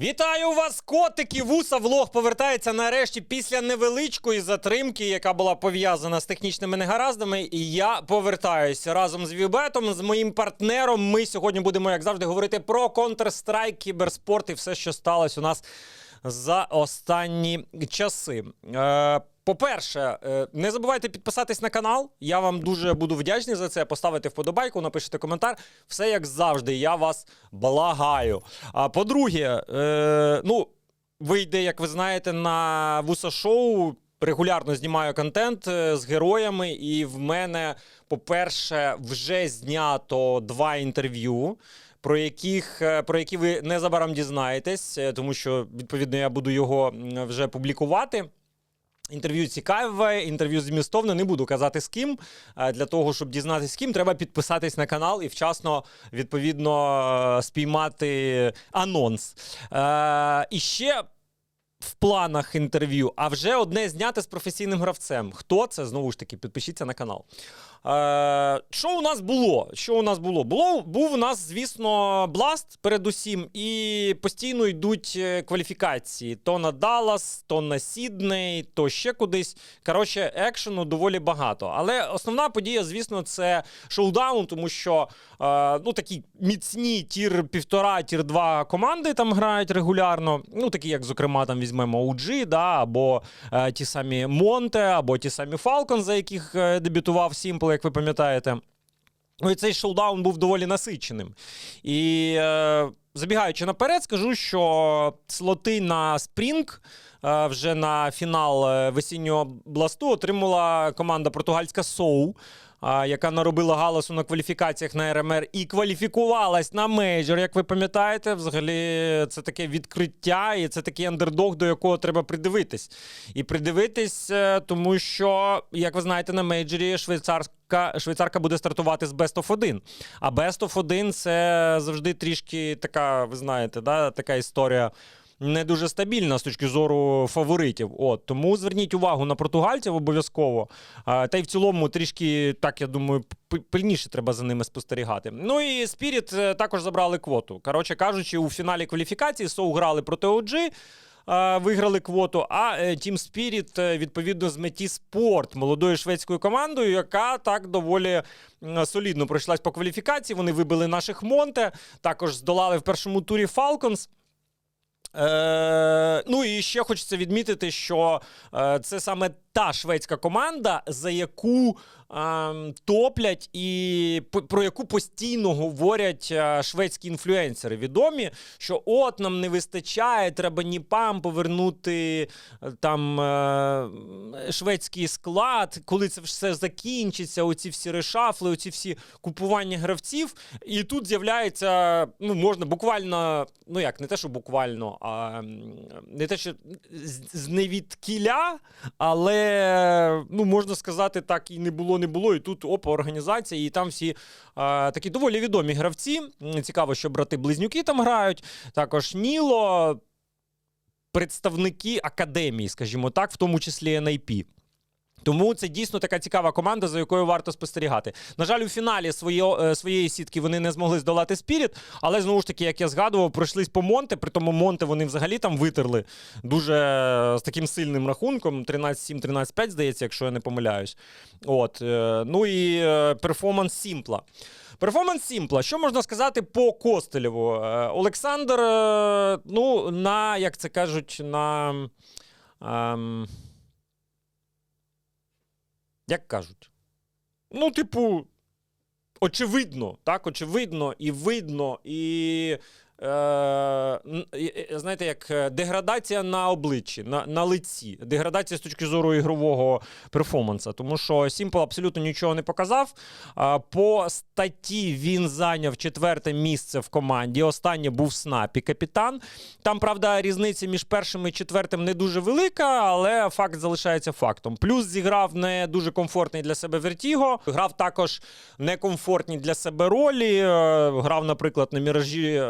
Вітаю вас, котики! Вуса влог повертається нарешті після невеличкої затримки, яка була пов'язана з технічними негараздами. І я повертаюся разом з Вібетом, з моїм партнером. Ми сьогодні будемо, як завжди, говорити про Counter-Strike, кіберспорт і все, що сталося у нас за останні часи. Е, по-перше, е, не забувайте підписатись на канал. Я вам дуже буду вдячний за це. Поставити вподобайку, напишите коментар. Все як завжди. Я вас благаю. А по-друге, е, ну, вийде, як ви знаєте, на вуса шоу. Регулярно знімаю контент е, з героями, і в мене, по-перше, вже знято два інтерв'ю. Про яких про які ви незабаром дізнаєтесь, тому що відповідно я буду його вже публікувати. Інтерв'ю цікаве, інтерв'ю змістовне, не буду казати з ким. Для того, щоб дізнатися з ким, треба підписатись на канал і вчасно, відповідно, е, спіймати анонс. Е, І ще в планах інтерв'ю, а вже одне зняти з професійним гравцем. Хто це? Знову ж таки, підпишіться на канал. Е, що у нас було? Що у нас було? Було був у нас, звісно, Бласт передусім, і постійно йдуть е, кваліфікації: то на Даллас, то на Сідней, то ще кудись. Коротше, екшену доволі багато. Але основна подія, звісно, це шоудаун, тому що е, ну такі міцні тір півтора, тір два команди там грають регулярно. Ну, такі, як, зокрема, там візьмемо OG, да, або е, ті самі Монте, або ті самі Falcon, за яких е, дебютував Сімпл, як ви пам'ятаєте. Ну і цей шоудаун був доволі насиченим. І е, забігаючи наперед, скажу, що слоти на Спрінг е, вже на фінал е, весіннього бласту отримала команда португальська Соу. Яка наробила галасу на кваліфікаціях на РМР і кваліфікувалась на мейджор, як ви пам'ятаєте, взагалі це таке відкриття, і це такий андердог, до якого треба придивитись. І придивитись, е, тому що, як ви знаєте, на мейджорі швейцарська швейцарка буде стартувати з Best of 1. А Best of 1 це завжди трішки така, ви знаєте, да, така історія. Не дуже стабільна з точки зору фаворитів. От тому зверніть увагу на португальців обов'язково. Та й в цілому трішки, так я думаю, пильніше треба за ними спостерігати. Ну і Спіріт е, також забрали квоту. Коротше кажучи, у фіналі кваліфікації Соу грали проти OG, е, виграли квоту. А Spirit, е, відповідно, з меті спорт молодою шведською командою, яка так доволі солідно пройшлась по кваліфікації. Вони вибили наших Монте, також здолали в першому турі Falcons. Е, ну і ще хочеться відмітити, що е, це саме та шведська команда, за яку е, топлять і про яку постійно говорять е, шведські інфлюенсери. Відомі, що от нам не вистачає, треба ніпам повернути е, там е, шведський склад, коли це все закінчиться, оці всі решафли, оці всі купування гравців. І тут з'являється, ну можна буквально, ну як, не те, що буквально, а не те, що з невідкіля, але ну можна сказати, так і не було, не було. І тут опа, організація, і там всі е, такі доволі відомі гравці. Цікаво, що брати-близнюки там грають. Також Ніло, представники академії, скажімо так, в тому числі NIP. Тому це дійсно така цікава команда, за якою варто спостерігати. На жаль, у фіналі своє, е, своєї сітки вони не змогли здолати Спіріт, але знову ж таки, як я згадував, пройшлись по Монте. При тому Монте вони взагалі там витерли дуже е, з таким сильним рахунком: 13-7, 13-5, здається, якщо я не помиляюсь. От, е, ну і перформанс Сімпла. Перформанс Сімпла. Що можна сказати по Костелєву? Олександр, ну, на, як це кажуть, на. ем, як кажуть? Ну, типу, очевидно, так, очевидно, і видно, і. Е, знаєте, як е, деградація на обличчі, на, на лиці, деградація з точки зору ігрового перформанса. Тому що Simple абсолютно нічого не показав. По статті він зайняв четверте місце в команді. Останнє був Снапі капітан. Там, правда, різниця між першим і четвертим не дуже велика, але факт залишається фактом. Плюс зіграв не дуже комфортний для себе Вертіго. Грав також некомфортні для себе ролі. Е, Грав, наприклад, на міражі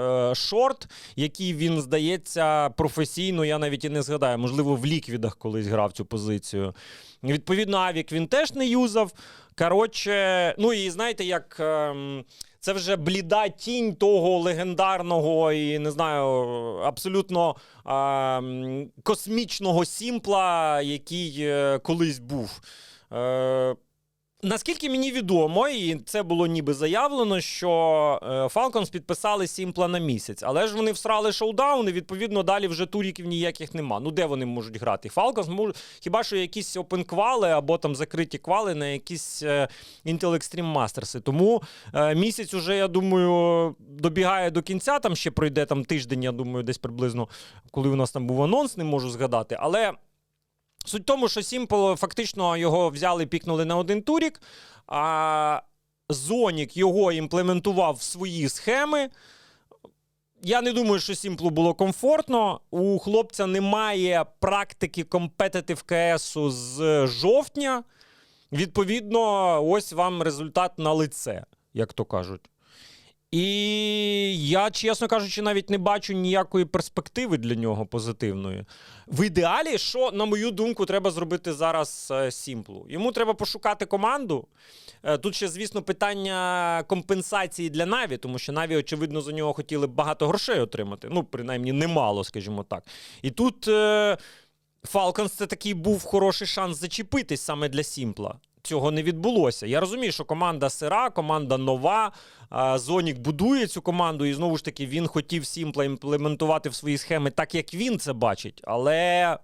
Шорт, який він, здається, професійно я навіть і не згадаю. Можливо, в ліквідах колись грав цю позицію. Відповідно, Авік він теж не юзав. Коротше, ну і знаєте, як. ем, це вже бліда тінь того легендарного і не знаю, абсолютно ем, космічного сімпла, який е, колись був. Е, Наскільки мені відомо, і це було ніби заявлено, що е, Falcons підписали Сімпла на місяць, але ж вони всрали шоудаун, і відповідно далі вже туріків ніяких нема. Ну де вони можуть грати? Falcons можуть хіба що якісь опен-квали або там закриті квали на якісь е, Intel Extreme Masters. Тому е, місяць уже, я думаю, добігає до кінця. Там ще пройде там тиждень, я думаю, десь приблизно, коли у нас там був анонс, не можу згадати. Але. Суть в тому, що Сімпл фактично його взяли, пікнули на один турік, а Зонік його імплементував в свої схеми. Я не думаю, що Сімплу було комфортно. У хлопця немає практики компетитив КСу з жовтня. Відповідно, ось вам результат на лице, як то кажуть. І я, чесно кажучи, навіть не бачу ніякої перспективи для нього позитивної. В ідеалі, що, на мою думку, треба зробити зараз е, Сімплу? Йому треба пошукати команду. Е, Тут ще, звісно, питання компенсації для Наві, тому що Наві, очевидно, за нього хотіли багато грошей отримати. Ну, принаймні, немало, скажімо так. І тут е, Falcons це такий був хороший шанс зачепитись саме для Сімпла. Цього не відбулося. Я розумію, що команда сира, команда нова. Зонік будує цю команду, і знову ж таки він хотів Сімпла імплементувати в свої схеми так, як він це бачить. Але.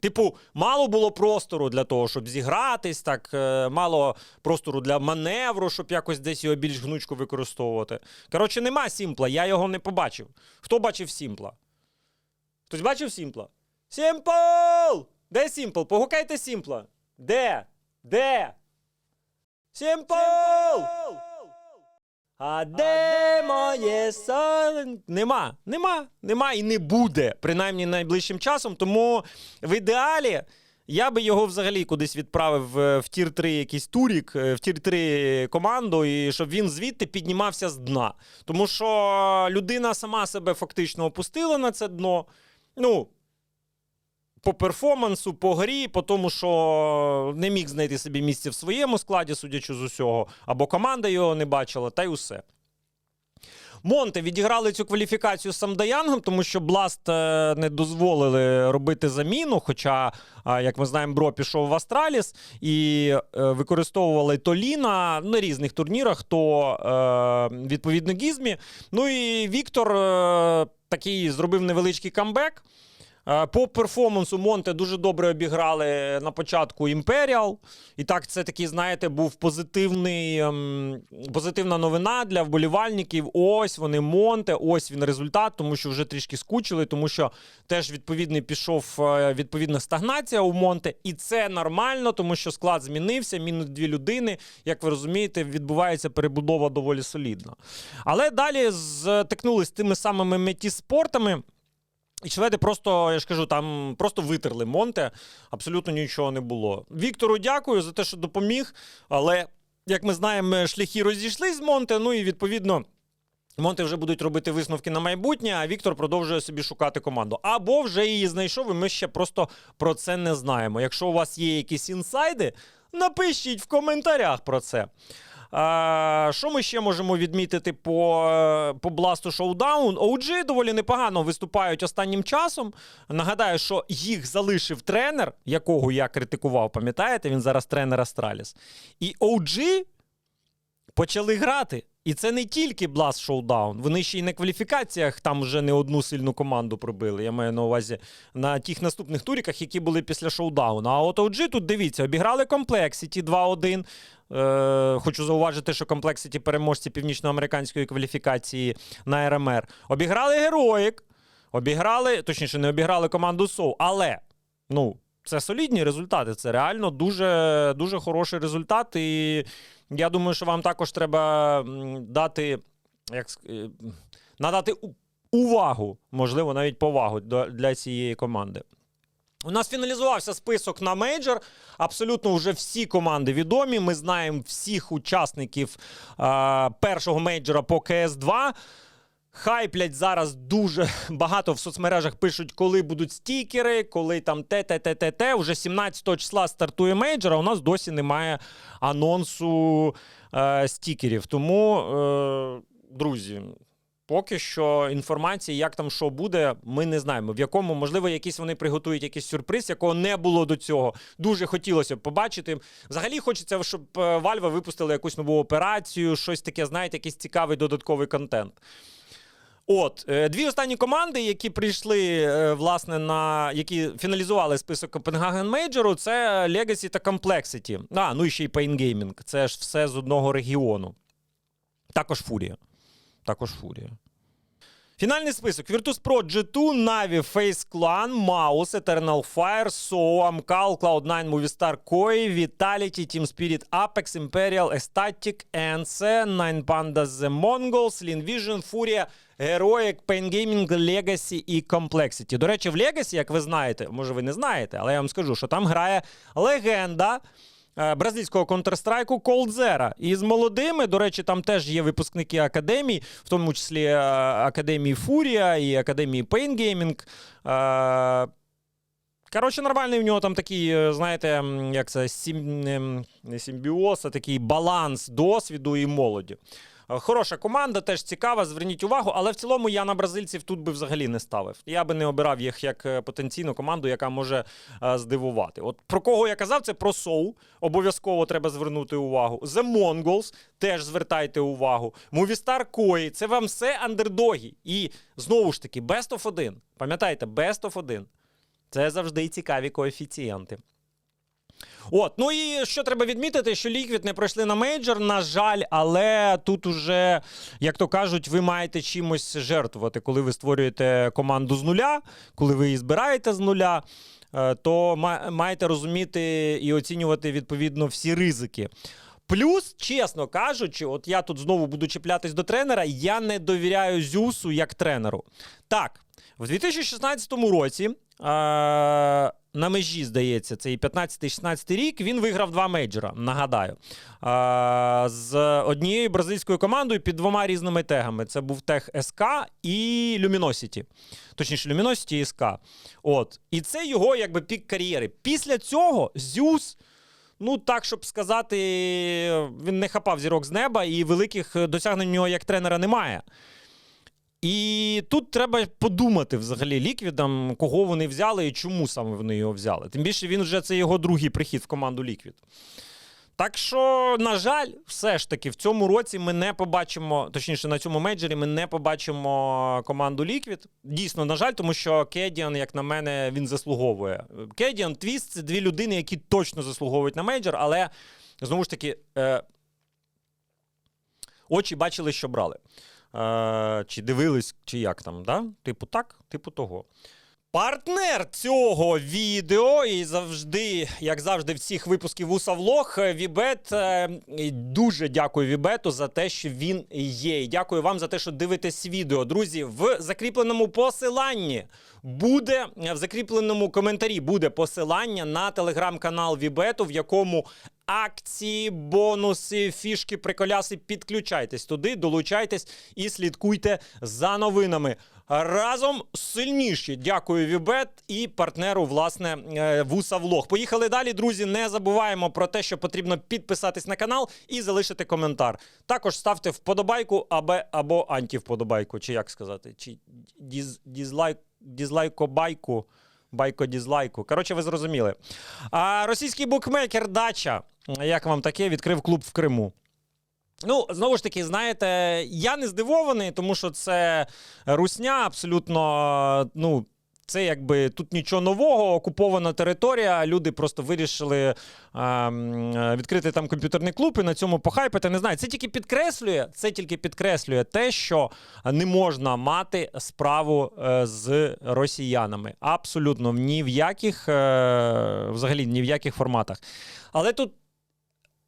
Типу, мало було простору для того, щоб зігратись, так е, мало простору для маневру, щоб якось десь його більш гнучко використовувати. Коротше, нема Сімпла, я його не побачив. Хто бачив Сімпла? Хтось бачив Сімпла? Сімпл! Де Сімпл? Погукайте Сімпла. Де? Де? Сімпл! А де моє сон? Нема, нема, нема і не буде, принаймні найближчим часом. Тому в ідеалі я би його взагалі кудись відправив е, в тір 3 якийсь турік, е, в тір 3 команду, і щоб він звідти піднімався з дна. Тому що людина сама себе фактично опустила на це дно. Ну, по перформансу, по грі, по тому, що не міг знайти собі місце в своєму складі, судячи з усього, або команда його не бачила, та й усе. Монте відіграли цю кваліфікацію з Самдаянгом, тому що Бласт е, не дозволили робити заміну. Хоча, е, як ми знаємо, Бро пішов в Астраліс і е, використовували то Ліна на різних турнірах, то відповідно Гізмі. Ну і Віктор такий зробив невеличкий камбек. Е, По перформансу Монте дуже добре обіграли на початку Імперіал. І так, це такий, знаєте, був позитивний, ем, позитивна новина для вболівальників. Ось вони Монте, ось він результат, тому що вже трішки скучили, тому що теж відповідний пішов е, відповідна стагнація у Монте. І це нормально, тому що склад змінився, мінус дві людини. Як ви розумієте, відбувається перебудова доволі солідна. Але далі стикнулися з тими самими меті спортами. І шведи просто, я ж кажу, там просто витерли Монте, абсолютно нічого не було. Віктору дякую за те, що допоміг, але, як ми знаємо, шляхи розійшлись з Монте, ну і відповідно. Монти вже будуть робити висновки на майбутнє, а Віктор продовжує собі шукати команду. Або вже її знайшов, і ми ще просто про це не знаємо. Якщо у вас є якісь інсайди, напишіть в коментарях про це. А, що ми ще можемо відмітити по, по Бласту Showdown? OG доволі непогано виступають останнім часом. Нагадаю, що їх залишив тренер, якого я критикував, пам'ятаєте? Він зараз тренер Астраліс. І OG почали грати. І це не тільки Blast Showdown. Вони ще й на кваліфікаціях там вже не одну сильну команду пробили. Я маю на увазі на тих наступних туріках, які були після шоудауну. А от OG тут дивіться, обіграли Complexity 2-1. Е, хочу зауважити, що Complexity переможці північноамериканської кваліфікації на РМР. Обіграли Heroic, обіграли, точніше, не обіграли команду SOU, але ну, це солідні результати. Це реально дуже, дуже хороший результат. І я думаю, що вам також треба дати, як е, надати увагу, можливо, навіть повагу для цієї команди. У нас фіналізувався список на мейджор. Абсолютно вже всі команди відомі. Ми знаємо всіх учасників е, першого мейджора по КС 2. Хайплять зараз дуже багато в соцмережах пишуть, коли будуть стікери, коли там те, те, те, те, те. Уже 17 числа стартує мейджор, а у нас досі немає анонсу е, стікерів. Тому, е, друзі, поки що інформації, як там що буде, ми не знаємо. В якому, можливо, якісь вони приготують якийсь сюрприз, якого не було до цього. Дуже хотілося б побачити. Взагалі хочеться, щоб е, Valve випустили якусь нову операцію, щось таке, знаєте, якийсь цікавий додатковий контент. От е, дві останні команди, які прийшли, е, власне, на які фіналізували список Copenhagen Major, це Legacy та Complexity. А, ну і ще й Pain Gaming. Це ж все з одного регіону. Також Фурія. Також Фурія. Фінальний список: Virtus Pro G2, Na'Vi, Face Clan, Mouse, Eternal Fire, SO, Amcal, Cloud9, Movistar, Koi, Vitality, Team Spirit, Apex, Imperial, Ecstatic, ENC, Nine Pandas, The Mongols, Lean Vision, Furia, Heroic, Pain Gaming, Legacy і Complexity. До речі, в Legacy, як ви знаєте, може ви не знаєте, але я вам скажу, що там грає легенда е, бразильського Counter-Strike Колдзера. І з молодими, до речі, там теж є випускники академій, в тому числі е, Академії Фурія і Академії Pain Gaming. Е, Коротше, нормальний в нього там такий, знаєте, як це, сім, не симбіоз, а такий баланс досвіду і молоді. Е, Хороша команда, теж цікава, зверніть увагу, але в цілому я на бразильців тут би взагалі не ставив. Я би не обирав їх як е, потенційну команду, яка може е, здивувати. От про кого я казав, це про Соу. Обов'язково треба звернути увагу. The Mongols теж звертайте увагу. Movistar Koi, це вам все андердоги. І знову ж таки, best of 1. Пам'ятайте, best of 1. Це завжди цікаві коефіцієнти. От, ну і що треба відмітити, що ліквід не пройшли на мейджор, на жаль, але тут уже, як то кажуть, ви маєте чимось жертвувати, коли ви створюєте команду з нуля, коли ви її збираєте з нуля, е, то маєте розуміти і оцінювати відповідно всі ризики. Плюс, чесно кажучи, от я тут знову буду чіплятись до тренера, я не довіряю Зюсу як тренеру. Так, в 2016 році. Е- на межі, здається, це і 15-16 рік. Він виграв два мейджора, нагадаю. З однією бразильською командою під двома різними тегами. Це був тег СК і Luminosity. Точніше, Luminosity і СК. От. І це його якби пік кар'єри. Після цього Зюс. Ну, так, щоб сказати, він не хапав зірок з неба, і великих досягнень у нього як тренера немає. І тут треба подумати взагалі ліквідам, кого вони взяли і чому саме вони його взяли. Тим більше він вже це його другий прихід в команду Ліквід. Так що, на жаль, все ж таки, в цьому році ми не побачимо, точніше, на цьому мейджорі ми не побачимо команду Liquid. Дійсно, на жаль, тому що Кедіан, як на мене, він заслуговує. Кедіан, Твіст це дві людини, які точно заслуговують на мейджор, але знову ж таки, е, очі бачили, що брали. Е, чи дивились, чи як там, да? Типу так, типу того. Партнер цього відео і завжди, як завжди, в цих випусків Усавлог, Вібет. Е, Дуже дякую Вібету за те, що він є. І дякую вам за те, що дивитесь відео. Друзі, в закріпленому посиланні буде в закріпленому коментарі буде посилання на телеграм-канал Вібету, в якому акції, бонуси, фішки, приколяси. Підключайтесь туди, долучайтесь і слідкуйте за новинами. Разом сильніші. Дякую, Вібет і партнеру, власне, е, Вуса Влог. Поїхали далі, друзі. Не забуваємо про те, що потрібно підписатись на канал і залишити коментар. Також ставте вподобайку або, або антівподобайку, чи як сказати, чи діз, дізлайк, дізлайкобайку. Байко дізлайку. Коротше, ви зрозуміли. А російський букмекер Дача, як вам таке, відкрив клуб в Криму. Ну, знову ж таки, знаєте, я не здивований, тому що це русня, абсолютно, ну. Це якби тут нічого нового, окупована територія. Люди просто вирішили е, відкрити там комп'ютерний клуб і на цьому похайпити. Не знаю. Це тільки підкреслює, це тільки підкреслює те, що не можна мати справу е, з росіянами. Абсолютно ні в яких, е, взагалі ні в яких форматах. Але тут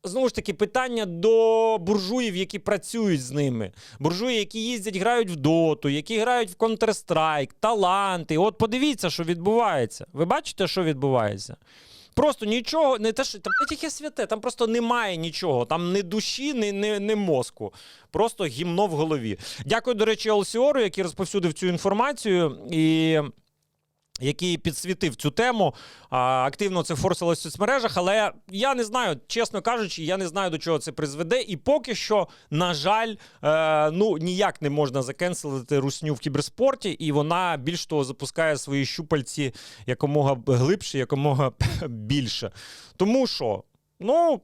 Знову ж таки, питання до буржуїв, які працюють з ними. Буржуї, які їздять, грають в доту, які грають в Counter-Strike, таланти. От подивіться, що відбувається. Ви бачите, що відбувається? Просто нічого, не те, що там не тільки святе, там просто немає нічого. Там ні душі, ні, ні, ні мозку. Просто гімно в голові. Дякую, до речі, Олсіору, який розповсюдив цю інформацію і. Який підсвітив цю тему, активно це форсилось в соцмережах, але я не знаю, чесно кажучи, я не знаю, до чого це призведе. І поки що, на жаль, е, ну ніяк не можна закенселити русню в кіберспорті, і вона більш того запускає свої щупальці якомога глибше, якомога більше. Тому що, ну.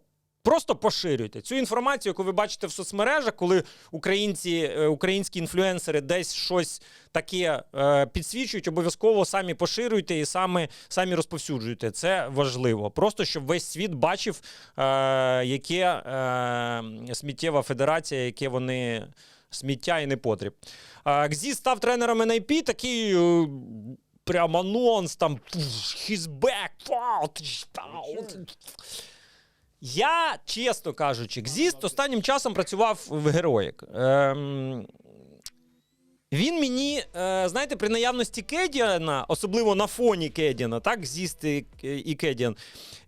Просто поширюйте цю інформацію, яку ви бачите в соцмережах, коли українці, е, українські інфлюенсери десь щось таке е, підсвічують, обов'язково самі поширюйте і самі, самі розповсюджуйте. Це важливо. Просто щоб весь світ бачив, е, яке е, сміттєва федерація, яке вони сміття і непотріб. Е, Гзі став тренером NIP, такий. е, Прям анонс, там he's Я, чесно кажучи, Гзіст останнім часом працював в Героїк. Ем, він мені, е, знаєте, при наявності Кедіана, особливо на фоні Кедіана, так, Зіст і, і Кедіан,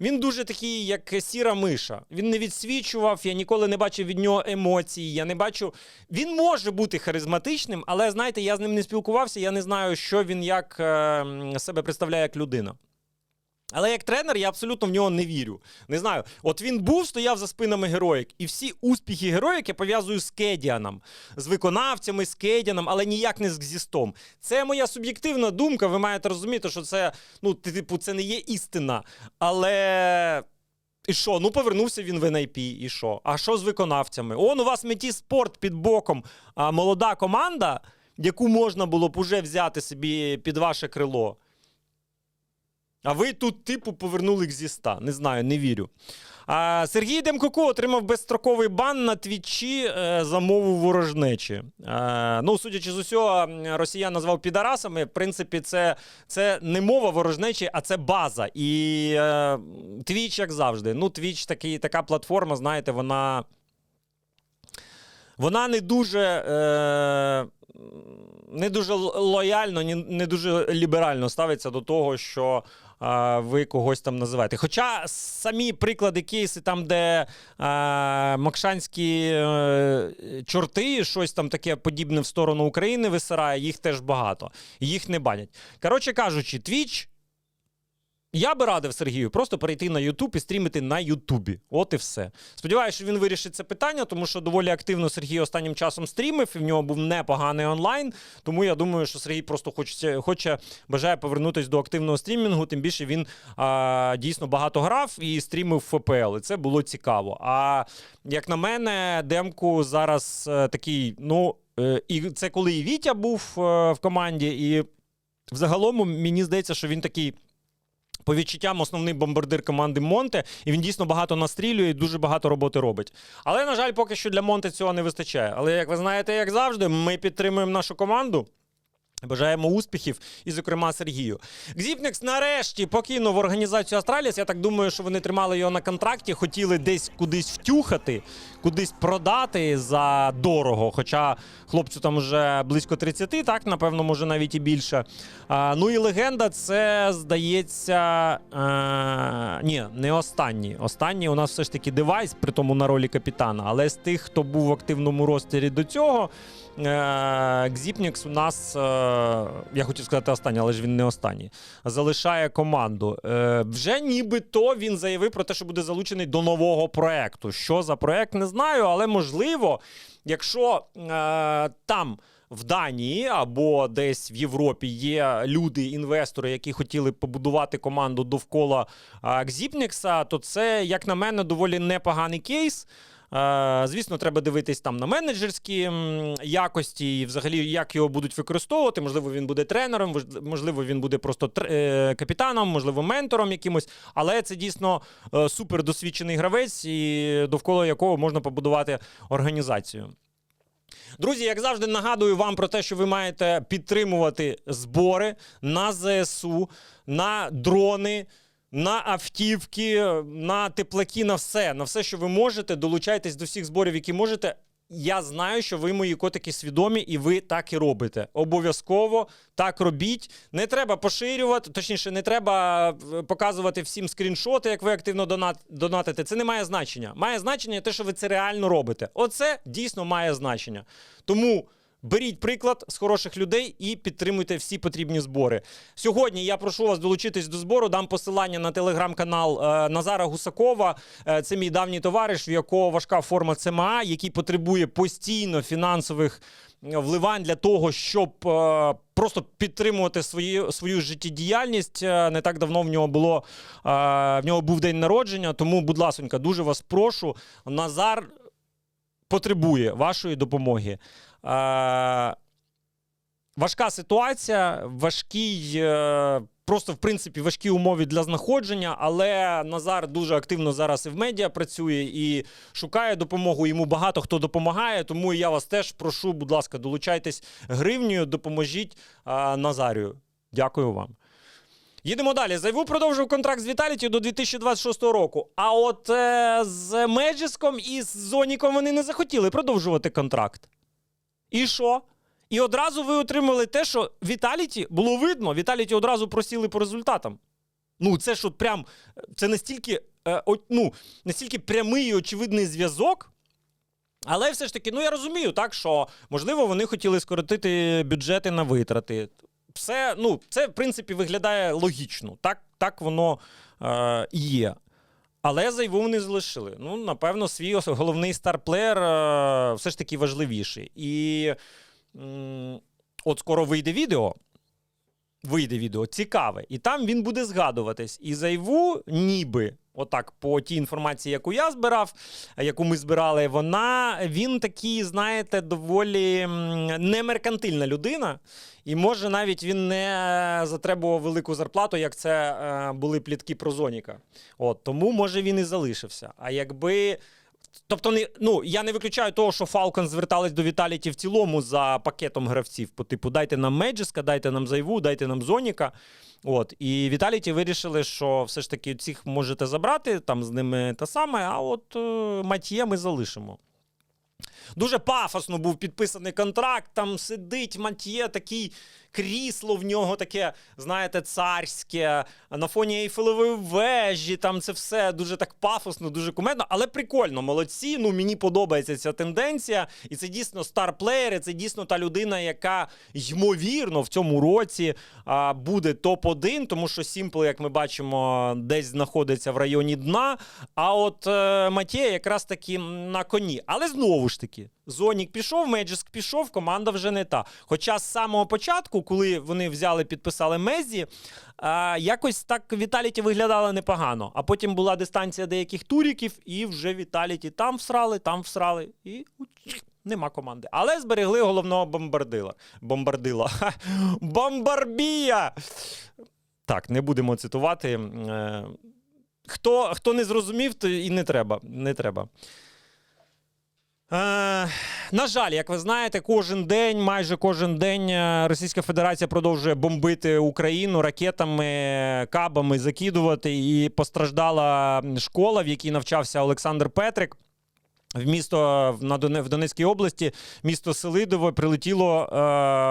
він дуже такий, як сіра миша. Він не відсвічував, я ніколи не бачив від нього емоцій. Я не бачу. Він може бути харизматичним, але знаєте, я з ним не спілкувався, я не знаю, що він як е, себе представляє як людина. Але як тренер я абсолютно в нього не вірю. Не знаю, от він був, стояв за спинами героїк, і всі успіхи героїк я пов'язую з Кедіаном, з виконавцями, з Кедіаном, але ніяк не з Гзістом. Це моя суб'єктивна думка. Ви маєте розуміти, що це, ну, типу, це не є істина. Але. І що? Ну повернувся він в NIP, і що? А що з виконавцями? Он у вас меті спорт під боком, а молода команда, яку можна було б уже взяти собі під ваше крило. А ви тут, типу, повернули к зі ста. Не знаю, не вірю. А, Сергій Демкоко отримав безстроковий бан на твічі е, за мову ворожнечі. Е, ну, судячи з усього, росіян назвав підарасами. В принципі, це, це не мова ворожнечі, а це база. І е, твіч, як завжди. Ну, твіч такий, така платформа, знаєте, вона. Вона не дуже. Не дуже лояльно, не дуже ліберально ставиться до того, що а, ви когось там називаєте. Хоча самі приклади кейси, там, де а, макшанські а, чорти, щось там таке подібне в сторону України висирає, їх теж багато. Їх не банять. Коротше кажучи, Twitch я би радив Сергію просто перейти на Ютуб і стрімити на Ютубі. От і все. Сподіваюся, що він вирішить це питання, тому що доволі активно Сергій останнім часом стрімив, і в нього був непоганий онлайн. Тому я думаю, що Сергій просто хоче, хоче бажає повернутися до активного стрімінгу. Тим більше він а, дійсно багато грав і стрімив ФПЛ. І це було цікаво. А як на мене, демку зараз е, такий, ну. е, І це коли і Вітя був е, в команді, і взагалом мені здається, що він такий по відчуттям основний бомбардир команди Монте, і він дійсно багато настрілює і дуже багато роботи робить. Але, на жаль, поки що для Монте цього не вистачає. Але як ви знаєте, як завжди, ми підтримуємо нашу команду. Бажаємо успіхів і, зокрема, Сергію. Гзіпникс нарешті покинув організацію Астраліс. Я так думаю, що вони тримали його на контракті, хотіли десь кудись втюхати, кудись продати за дорого. Хоча хлопцю там вже близько 30, так, напевно, може навіть і більше. А, ну і легенда, це здається. А, ні, не останній. Останній у нас все ж таки девайс, при тому на ролі капітана. Але з тих, хто був в активному ростері до цього. Е, Гзіпнікс у нас, е, я хотів сказати останній, але ж він не останній. Залишає команду. Е, Вже нібито він заявив про те, що буде залучений до нового проекту. Що за проект, не знаю, але можливо, якщо е, там. В Данії або десь в Європі є люди, інвестори, які хотіли побудувати команду довкола а, Гзіпнікса, то це, як на мене, доволі непоганий кейс. Е, Звісно, треба дивитись там на менеджерські якості і взагалі як його будуть використовувати. Можливо, він буде тренером, можливо, він буде просто е, капітаном, можливо, ментором якимось. Але це дійсно е, супер досвідчений гравець, і довкола якого можна побудувати організацію. Друзі, як завжди, нагадую вам про те, що ви маєте підтримувати збори на ЗСУ, на дрони. На автівки, на теплаки, на все, на все, що ви можете. Долучайтесь до всіх зборів, які можете. Я знаю, що ви мої котики свідомі, і ви так і робите. Обов'язково так робіть. Не треба поширювати, точніше, не треба е, показувати всім скріншоти, як ви активно донат, донатите. Це не має значення. Має значення те, що ви це реально робите. Оце дійсно має значення. Тому. Беріть приклад з хороших людей і підтримуйте всі потрібні збори. Сьогодні я прошу вас долучитись до збору. Дам посилання на телеграм-канал е, Назара Гусакова. Е, це мій давній товариш, в якого важка форма ЦМА, який потребує постійно фінансових е, вливань для того, щоб просто підтримувати свої, свою життєдіяльність. Не так давно в нього було в нього був день народження. Тому, будь ласонька, дуже вас прошу. Назар потребує вашої допомоги. Е, важка ситуація, важкий, е, просто в принципі важкі умови для знаходження, але Назар дуже активно зараз і в медіа працює і шукає допомогу. Йому багато хто допомагає. Тому я вас теж прошу, будь ласка, долучайтесь гривнею, допоможіть е, Назарію. Дякую вам. Їдемо далі. Зайву продовжив контракт з Віталіті до 2026 року. А от е, з Меджиском і з Зоніком вони не захотіли продовжувати контракт. І що? І одразу ви отримали те, що Віталіті було видно. Віталіті одразу просіли по результатам. Ну, це ж от прям це настільки, е, о- ну, настільки прямий і очевидний зв'язок. Але все ж таки, ну я розумію, так що можливо вони хотіли скоротити бюджети на витрати. Все, ну, це в принципі виглядає логічно. Так, так воно е, є. Але зайву вони залишили. Ну, напевно, свій головний старплеєр е, все ж таки важливіший. І от скоро вийде відео. Вийде відео цікаве, і там він буде згадуватись. І зайву, ніби, отак, по тій інформації, яку я збирав, яку ми збирали, вона він такий, знаєте, доволі немеркантильна людина. І може навіть він не затребував велику зарплату, як це е, були плітки про Зоніка. От тому може він і залишився. А якби. Тобто, не, ну, я не виключаю того, що Falcons звертались до Віталіті в цілому за пакетом гравців. По типу, дайте нам Меджиска, дайте нам Зайву, дайте нам Зоніка. От. І Віталіті вирішили, що все ж таки цих можете забрати, там з ними те саме, а от е, Матьє ми залишимо. Дуже пафосно був підписаний контракт. Там сидить Матьє, такий крісло в нього таке, знаєте, царське, на фоні Ейфелевої вежі. Там це все дуже так пафосно, дуже кумедно, але прикольно. Молодці. Ну мені подобається ця тенденція. І це дійсно старплеєр, це дійсно та людина, яка ймовірно в цьому році а, буде топ-1, тому що Сімпл, як ми бачимо, десь знаходиться в районі дна. А от е, Матє якраз таки на коні. Але знову ж таки, Зонік пішов, Меджиск пішов, команда вже не та. Хоча з самого початку, коли вони взяли, підписали Мезі, а, якось так Віталіті виглядало непогано. А потім була дистанція деяких туріків, і вже Віталіті там всрали, там всрали. І нема команди. Але зберегли головного бомбардила. Бомбардила. Бомбарбія! Так, не будемо цитувати. Е, Хто, хто не зрозумів, то і не треба. Не треба. Е, на жаль, як ви знаєте, кожен день, майже кожен день е, Російська Федерація продовжує бомбити Україну ракетами, кабами, закидувати. І постраждала школа, в якій навчався Олександр Петрик. В місто в Донецькій області, місто Селидово, прилетіло е,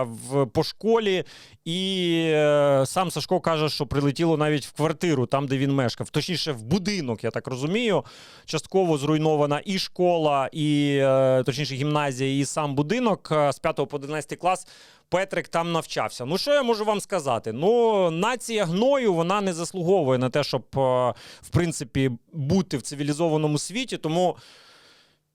в, по школі, і е, сам Сашко каже, що прилетіло навіть в квартиру, там, де він мешкав. Точніше, в будинок, я так розумію. Частково зруйнована і школа, і е, точніше гімназія, і сам будинок е, з 5 по 11 клас. Петрик там навчався. Ну що я можу вам сказати? Ну, нація гною вона не заслуговує на те, щоб е, в принципі бути в цивілізованому світі. Тому.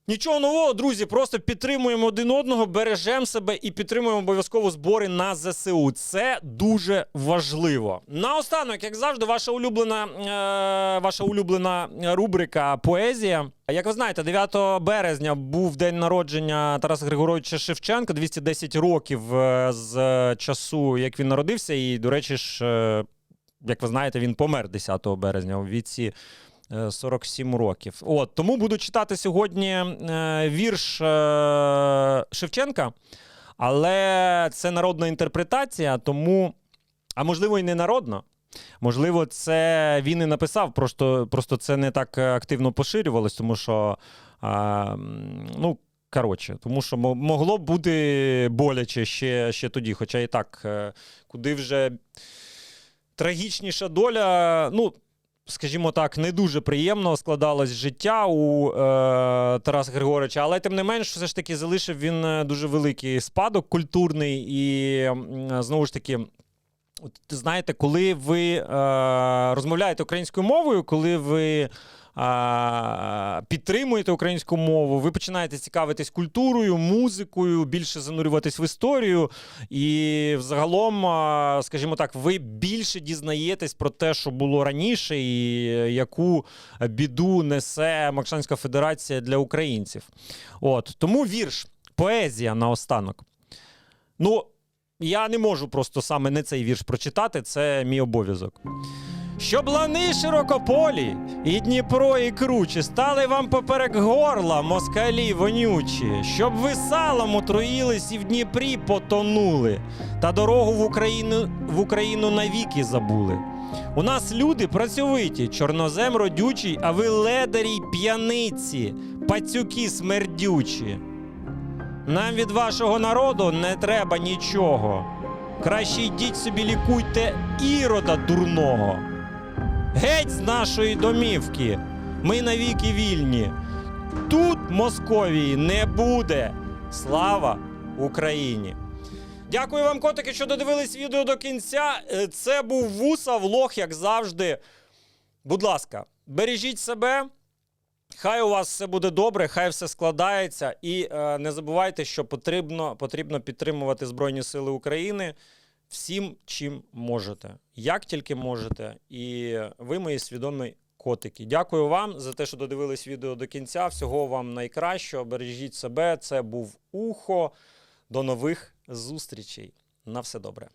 Нічого нового, друзі, просто підтримуємо один одного, бережемо себе і підтримуємо обов'язково збори на ЗСУ. Це дуже важливо. Наостанок, як завжди, ваша улюблена, е, ваша улюблена рубрика Поезія. Як ви знаєте, 9 березня був день народження Тараса Григоровича Шевченка, 210 років е, з часу, як він народився. І, до речі ж, е, як ви знаєте, він помер 10 березня у віці 47 років. От тому буду читати сьогодні е, вірш е, Шевченка, але це народна інтерпретація, тому, а можливо, і не народна. Можливо, це він і написав, просто, просто це не так активно поширювалось, тому що а, ну, коротше, тому що могло бути боляче ще, ще тоді. Хоча і так, е, куди вже трагічніша доля, ну. Скажімо так, не дуже приємно складалось життя у е, Тараса Григоровича, але тим не менш, все ж таки залишив він е, дуже великий спадок культурний і знову ж таки. От, знаєте, коли ви е, розмовляєте українською мовою, коли ви е, підтримуєте українську мову, ви починаєте цікавитись культурою, музикою, більше занурюватись в історію, і взагалом, е, скажімо так, ви більше дізнаєтесь про те, що було раніше, і яку біду несе Макшанська Федерація для українців. От тому вірш, поезія наостанок. Ну, я не можу просто саме не цей вірш прочитати, це мій обов'язок. Щоб лани широкополі, і Дніпро, і кручі стали вам поперек горла, москалі вонючі, щоб ви салом отруїлись і в Дніпрі потонули, та дорогу в Україну, в Україну навіки забули. У нас люди працьовиті, чорнозем родючий, а ви ледарі й п'яниці, пацюки смердючі. Нам від вашого народу не треба нічого. Краще йдіть собі лікуйте ірода дурного. Геть з нашої домівки. Ми навіки вільні. Тут Московії не буде. Слава Україні! Дякую вам, котики, що додивились відео до кінця. Е, Це був вуса влог, як завжди. Будь ласка, бережіть себе. Хай у вас все буде добре, хай все складається. І е, не забувайте, що потрібно, потрібно підтримувати Збройні Сили України всім, чим можете, як тільки можете. І ви, мої свідомі котики. Дякую вам за те, що додивились відео до кінця. Всього вам найкращого. Бережіть себе. Це був ухо. До нових зустрічей. На все добре.